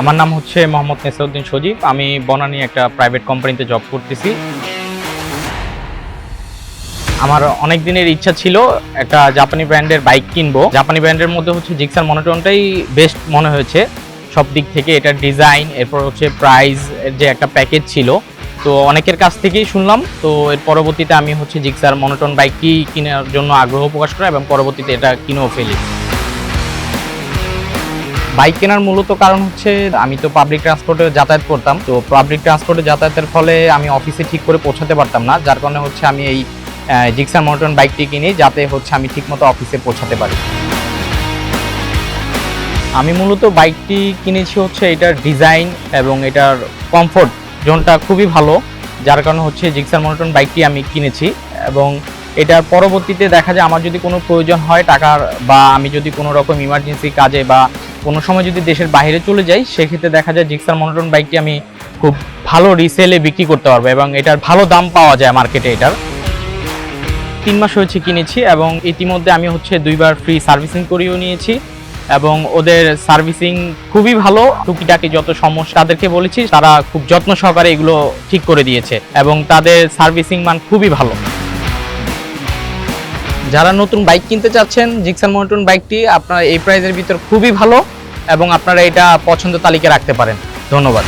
আমার নাম হচ্ছে মোহাম্মদ নেসাউদ্দিন সজীব। আমি বনানী একটা প্রাইভেট কোম্পানিতে জব করতেছি। আমার অনেক দিনের ইচ্ছা ছিল একটা জাপানি ব্র্যান্ডের বাইক কিনবো। জাপানি ব্র্যান্ডের মধ্যে হচ্ছে জিক্সার মনোটনটাই বেস্ট মনে হয়েছে। সব দিক থেকে এটার ডিজাইন এরপর হচ্ছে প্রাইস যে একটা প্যাকেজ ছিল। তো অনেকের কাছ থেকেই শুনলাম। তো এর পরবর্তীতে আমি হচ্ছে জিক্সার মনোটন বাইকটি কেনার জন্য আগ্রহ প্রকাশ করা এবং পরবর্তীতে এটা কিনেও ফেলি। বাইক কেনার মূলত কারণ হচ্ছে, আমি তো পাবলিক ট্রান্সপোর্টে যাতায়াত করতাম। তো পাবলিক ট্রান্সপোর্টে যাতায়াতের ফলে আমি অফিসে ঠিক করে পৌঁছাতে পারতাম না। যার কারণে হচ্ছে আমি এই জিক্সার মনোটন বাইকটি কিনি, যাতে হচ্ছে আমি ঠিকমতো অফিসে পৌঁছাতে পারি। আমি মূলত বাইকটি কিনেছি হচ্ছে এটার ডিজাইন এবং এটার কমফোর্ট জোনটা খুবই ভালো। যার কারণে হচ্ছে জিক্সার মনোটন বাইকটি আমি কিনেছি এবং এটার পরবর্তীতে দেখা যায় আমার যদি কোনো প্রয়োজন হয় টাকার বা আমি যদি কোনো রকম ইমার্জেন্সি কাজে বা কোনো সময় যদি দেশের বাইরে চলে যাই, সেক্ষেত্রে দেখা যায় জিক্সার মনোটন বাইকটি আমি খুব ভালো রিসেলে বিক্রি করতে পারব এবং এটার ভালো দাম পাওয়া যায় মার্কেটে এটার। তিন মাস হয়েছে কিনেছি এবং ইতিমধ্যে আমি হচ্ছে দুইবার ফ্রি সার্ভিসিং করিয়েও নিয়েছি এবং ওদের সার্ভিসিং খুবই ভালো। টুকিটাকি যত সমস্যা তাদেরকে বলেছি, তারা খুব যত্ন সহকারে এগুলো ঠিক করে দিয়েছে এবং তাদের সার্ভিসিং মান খুবই ভালো। যারা নতুন বাইক কিনতে চাচ্ছেন জিক্সান মন্টুন বাইকটি আপনার এই প্রাইজের ভিতর খুবই ভালো এবং আপনারা এটা পছন্দ তালিকা রাখতে পারেন। ধন্যবাদ।